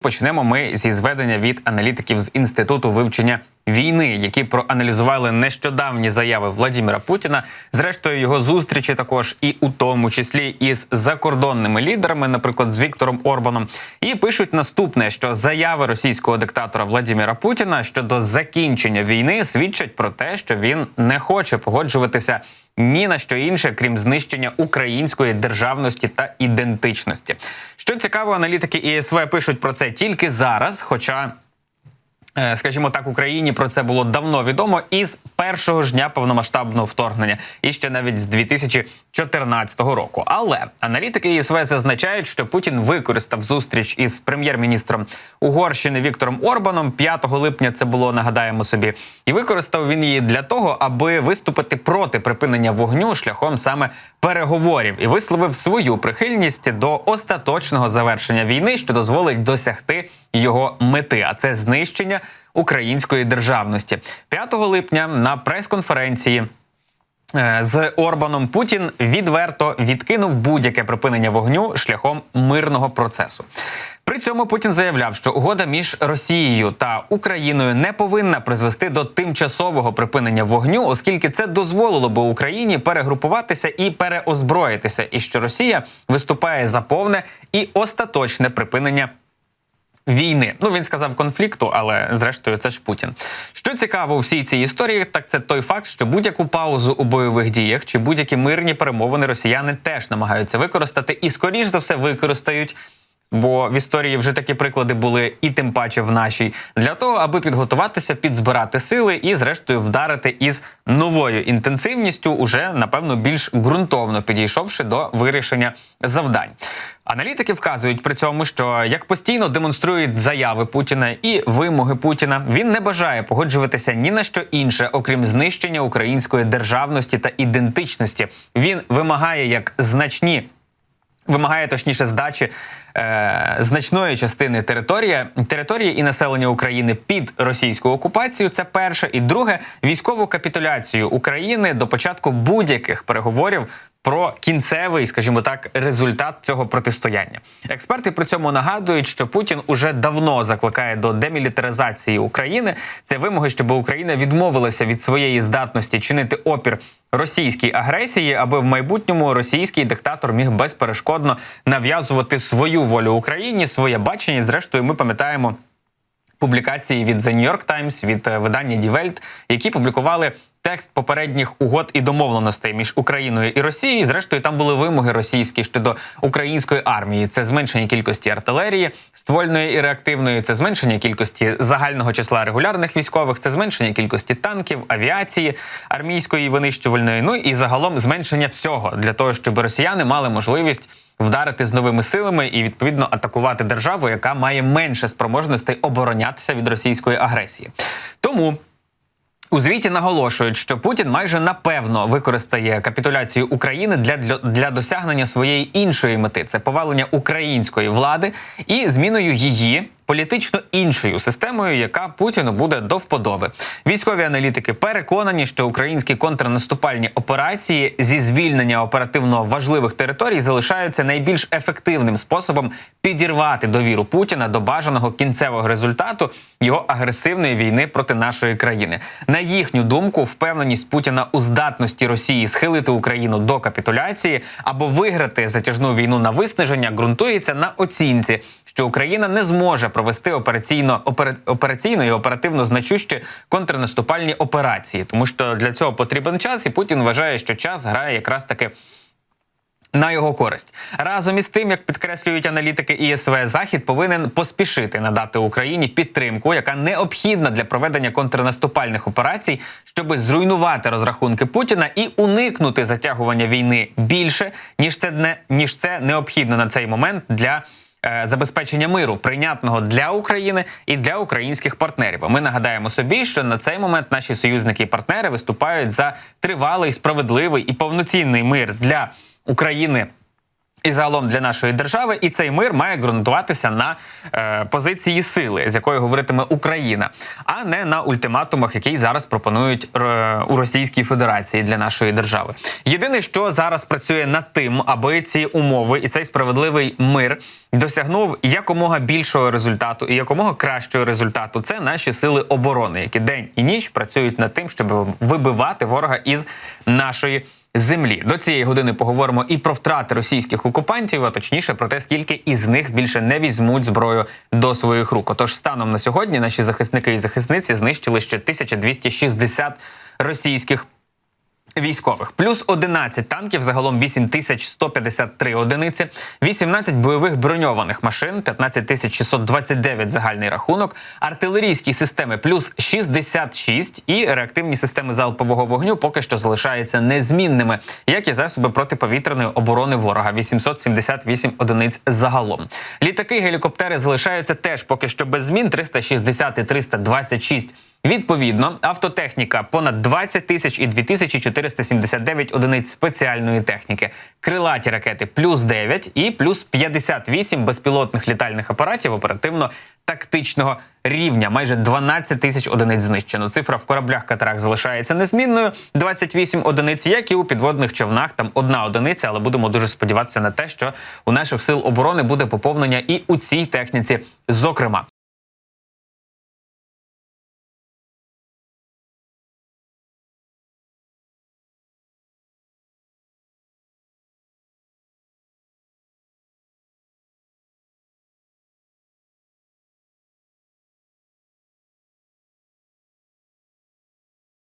Почнемо ми зі зведення від аналітиків з інституту вивчення війни, які проаналізували нещодавні заяви Владіміра Путіна. Зрештою, його зустрічі також і у тому числі із закордонними лідерами, наприклад, з Віктором Орбаном, і пишуть наступне: що заяви російського диктатора Владіміра Путіна щодо закінчення війни свідчать про те, що він не хоче погоджуватися ні на що інше, крім знищення української державності та ідентичності. Що цікаво, аналітики ІСВ пишуть про це тільки зараз, хоча. Е, Скажімо так, Україні про це було давно відомо із першого ж дня повномасштабного вторгнення, і ще навіть з 2014 року. Але аналітики ЄСВ зазначають, що Путін використав зустріч із прем'єр-міністром Угорщини Віктором Орбаном 5 липня. Це було нагадаємо собі, і використав він її для того, аби виступити проти припинення вогню шляхом саме переговорів і висловив свою прихильність до остаточного завершення війни, що дозволить досягти його мети, а це знищення української державності. 5 липня на прес-конференції. е, З Орбаном Путін відверто відкинув будь-яке припинення вогню шляхом мирного процесу. При цьому Путін заявляв, що угода між Росією та Україною не повинна призвести до тимчасового припинення вогню, оскільки це дозволило би Україні перегрупуватися і переозброїтися, і що Росія виступає за повне і остаточне припинення війни. Ну він сказав конфлікту, але зрештою це ж Путін. Що цікаво у всій цій історії, так це той факт, що будь-яку паузу у бойових діях чи будь-які мирні перемовини росіяни теж намагаються використати і, скоріш за все, використають. Бо в історії вже такі приклади були, і тим паче в нашій, для того, аби підготуватися, підзбирати сили і, зрештою, вдарити із новою інтенсивністю, уже напевно більш ґрунтовно підійшовши до вирішення завдань. Аналітики вказують при цьому, що як постійно демонструють заяви Путіна і вимоги Путіна, він не бажає погоджуватися ні на що інше, окрім знищення української державності та ідентичності. Він вимагає як значні вимагає точніше здачі е, значної частини території, території і населення України під російську окупацію. Це перше, і друге військову капітуляцію України до початку будь-яких переговорів. Про кінцевий, скажімо так, результат цього протистояння. Експерти при цьому нагадують, що Путін уже давно закликає до демілітаризації України. Це вимоги, щоб Україна відмовилася від своєї здатності чинити опір російській агресії, аби в майбутньому російський диктатор міг безперешкодно нав'язувати свою волю Україні, своє бачення. Зрештою, ми пам'ятаємо. Публікації від The New York Times, від е, видання Die Welt, які публікували текст попередніх угод і домовленостей між Україною і Росією. Зрештою, там були вимоги російські щодо української армії. Це зменшення кількості артилерії, ствольної і реактивної, це зменшення кількості загального числа регулярних військових, це зменшення кількості танків, авіації, армійської винищувальної. Ну і загалом зменшення всього для того, щоб росіяни мали можливість. Вдарити з новими силами і відповідно атакувати державу, яка має менше спроможностей оборонятися від російської агресії. Тому у звіті наголошують, що Путін майже напевно використає капітуляцію України для, для, досягнення своєї іншої мети це повалення української влади і зміною її. Політично іншою системою, яка Путіну буде до вподоби. Військові аналітики переконані, що українські контрнаступальні операції зі звільнення оперативно важливих територій залишаються найбільш ефективним способом підірвати довіру Путіна до бажаного кінцевого результату його агресивної війни проти нашої країни. На їхню думку, впевненість Путіна у здатності Росії схилити Україну до капітуляції або виграти затяжну війну на виснаження ґрунтується на оцінці, що Україна не зможе провести операційно опера- операційно і оперативно значущі контрнаступальні операції, тому що для цього потрібен час, і Путін вважає, що час грає якраз таки. На його користь разом із тим, як підкреслюють аналітики ІСВ, Захід повинен поспішити надати Україні підтримку, яка необхідна для проведення контрнаступальних операцій, щоб зруйнувати розрахунки Путіна і уникнути затягування війни більше ніж це не ніж це необхідно на цей момент для забезпечення миру, прийнятного для України і для українських партнерів. Ми нагадаємо собі, що на цей момент наші союзники і партнери виступають за тривалий, справедливий і повноцінний мир для України І загалом для нашої держави, і цей мир має ґрунтуватися на е, позиції сили, з якої говоритиме Україна, а не на ультиматумах, які зараз пропонують е, у Російській Федерації для нашої держави. Єдине, що зараз працює над тим, аби ці умови і цей справедливий мир досягнув якомога більшого результату і якомога кращого результату, це наші сили оборони, які день і ніч працюють над тим, щоб вибивати ворога із нашої землі. До цієї години поговоримо і про втрати російських окупантів, а точніше про те, скільки із них більше не візьмуть зброю до своїх рук. Отож, станом на сьогодні наші захисники і захисниці знищили ще 1260 російських. Військових. Плюс 11 танків, загалом 8153 одиниці, 18 бойових броньованих машин, 15629 загальний рахунок, артилерійські системи плюс 66 і реактивні системи залпового вогню поки що залишаються незмінними, як і засоби протиповітряної оборони ворога. 878 одиниць загалом. Літаки гелікоптери залишаються теж поки що без змін. 360 і 326 Відповідно, автотехніка понад 20 тисяч і 2479 одиниць спеціальної техніки, крилаті ракети плюс 9 і плюс 58 безпілотних літальних апаратів оперативно-тактичного рівня. Майже 12 тисяч одиниць знищено. Цифра в кораблях катерах залишається незмінною. 28 одиниць, як і у підводних човнах. Там одна одиниця, але будемо дуже сподіватися на те, що у наших сил оборони буде поповнення і у цій техніці. Зокрема,